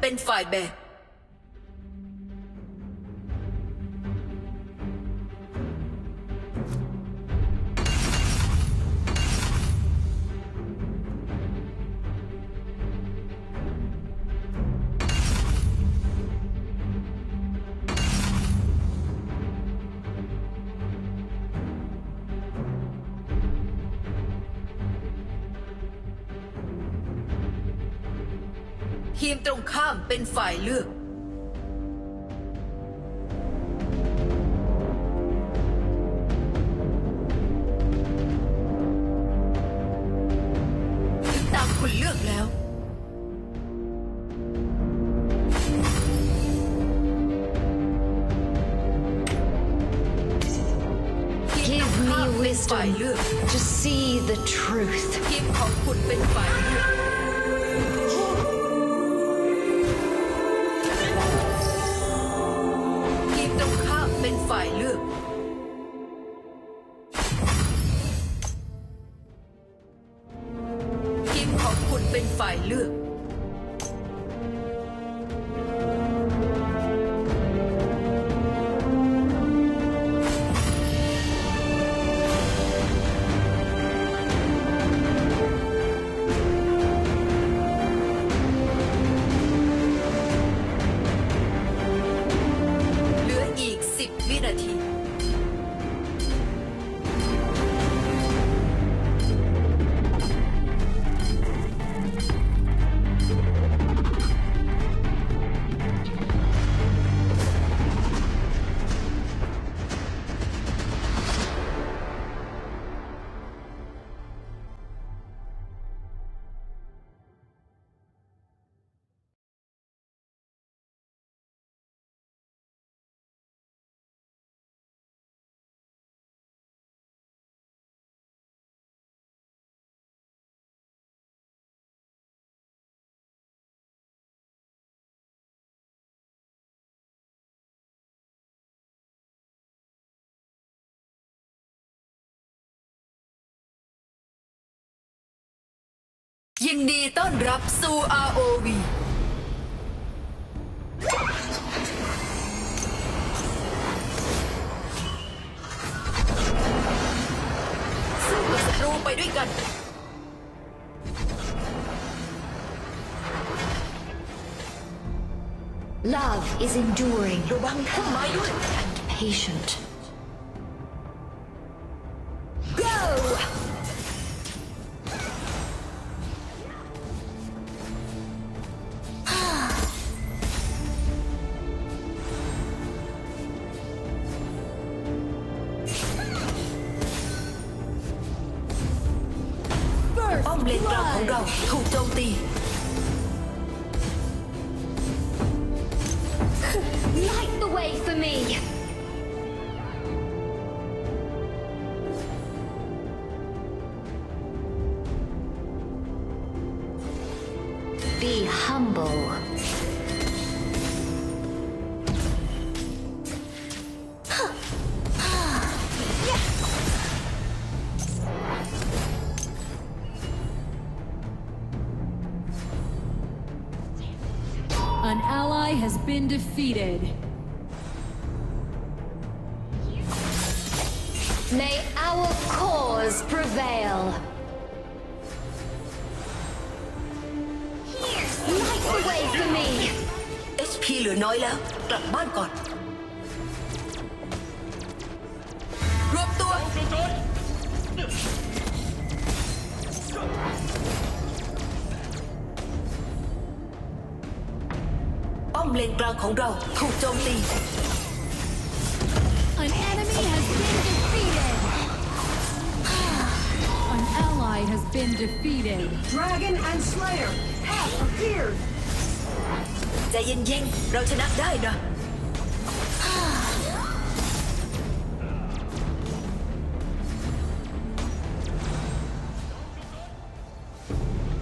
เป็นฝ่ายแบก ทีมตรงข้ามเป็นฝ่ายเลือกถึงตามคุณเลือกแล้วทีมตรง Give ข้าม me เป็นฝ่าย wisdom เลือก to see the truth. ทีมของคุณเป็นฝ่ายเลือก ยินดีต้อนรับสู่ ROV สู้กับศัตรูไปด้วยกัน Love is enduring ระวังพุ่มไม้ด้วย and patient. ป้อมเลนกลางของเรา blood. ถูกโจมตี Light the way for me. Be humble. defeated. May our cause prevail. Light the way for me. HP เหลือน้อยแล้ว กลับบ้านก่อน รวบตัว ป้อมเลนกลางของเรา ถูกโจมตี An enemy has been defeated. An ally has been defeated. Dragon and Slayer have appeared. ใจเย็นๆ เราชนะได้นะ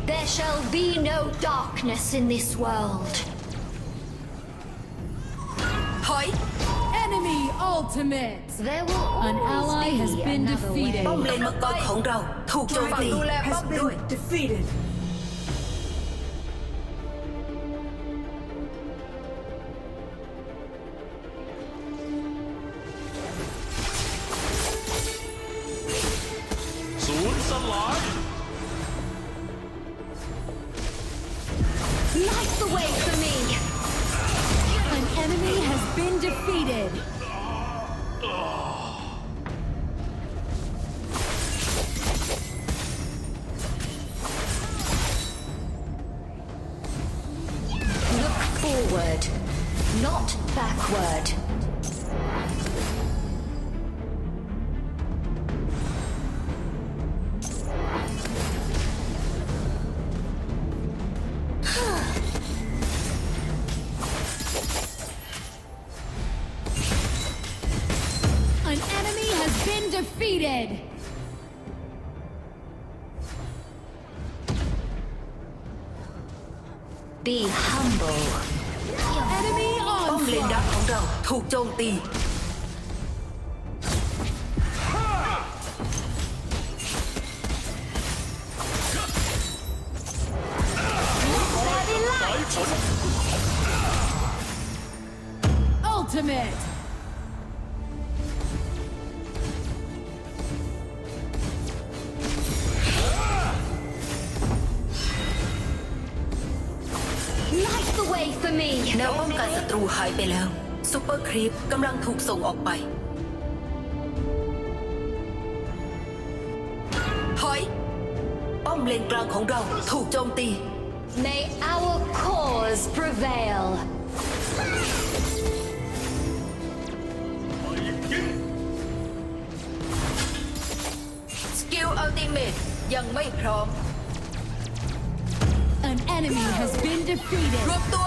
There shall be no darkness in this world. boy! Enemy ultimate! There will An ally be has been defeated. Lên coi đầu. Defeated. Light the way! Be humble. Bom lên đạn phóng đầu, thủ châu tì. Ultimate! แนวป้องกันศัตรูหายไปแล้วซูเปอร์ครีปกำลังถูกส่งออกไปถอยป้อมเลนกลางของเราถูกโจมตี May our cause prevail. สกิลอัลติเมตยังไม่พร้อม An enemy has been defeated. รวมตัว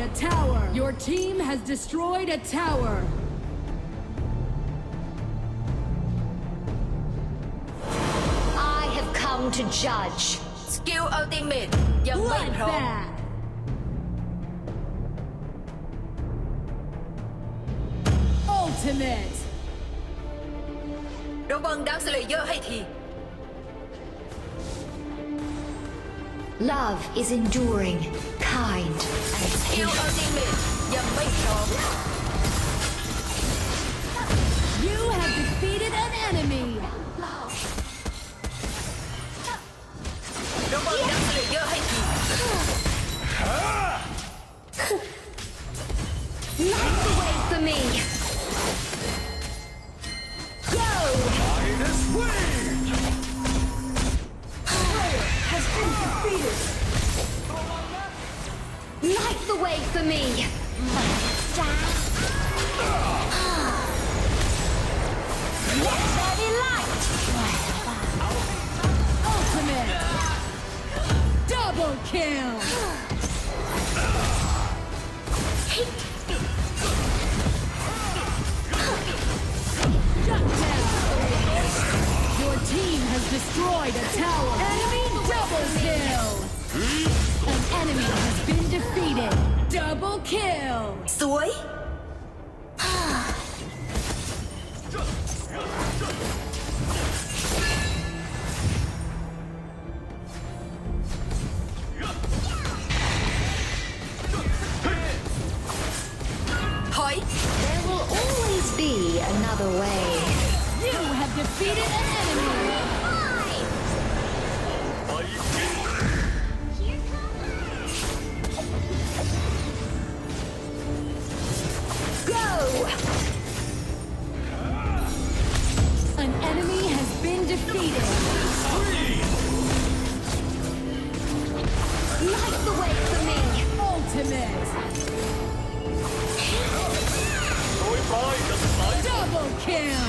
destroyed a tower. Your team has destroyed a tower. I have come to judge. Skill ultimate. Yang Wei Pro. Ultimate. Robon Dark Slayer hay thì Love is enduring, kind, and patient. You have defeated an enemy! Light the way for me! Way for me. Ultimate. Double kill. Your team has destroyed a tower. Kill! Soy? Hoi! There will always be another way. You have defeated an enemy! kill!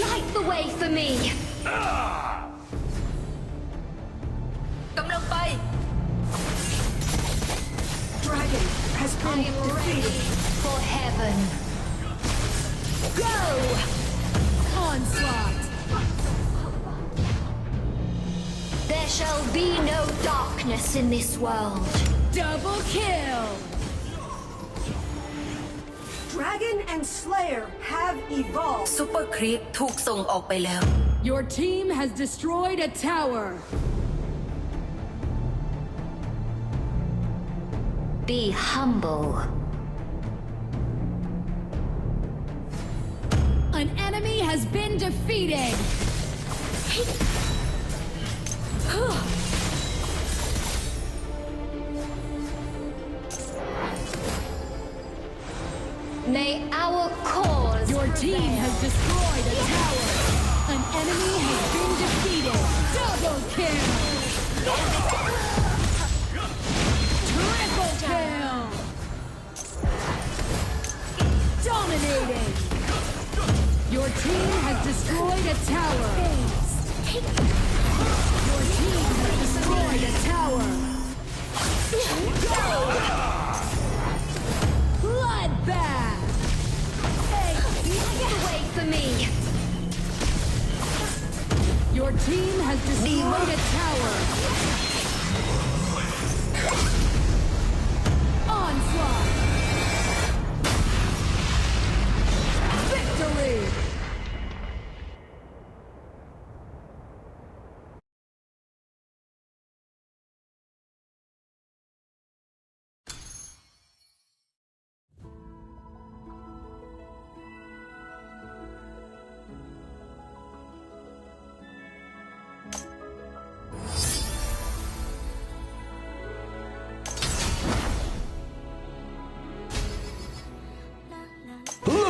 Light the way for me! Come on, fight! Dragon has been defeated. ready for heaven. Go! Onslaught! shall be no darkness in this world. Double kill. Dragon and Slayer evolved. ซูเปอร์ครีปถูกส่งออกไปแล้ว Your team has destroyed a tower. Be humble. An enemy has been defeated. May our cause Your team has destroyed a tower. An enemy has been defeated. Double kill. Triple kill. Dominating. Your team has destroyed a tower. Destroyed a tower.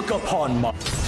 Look upon my...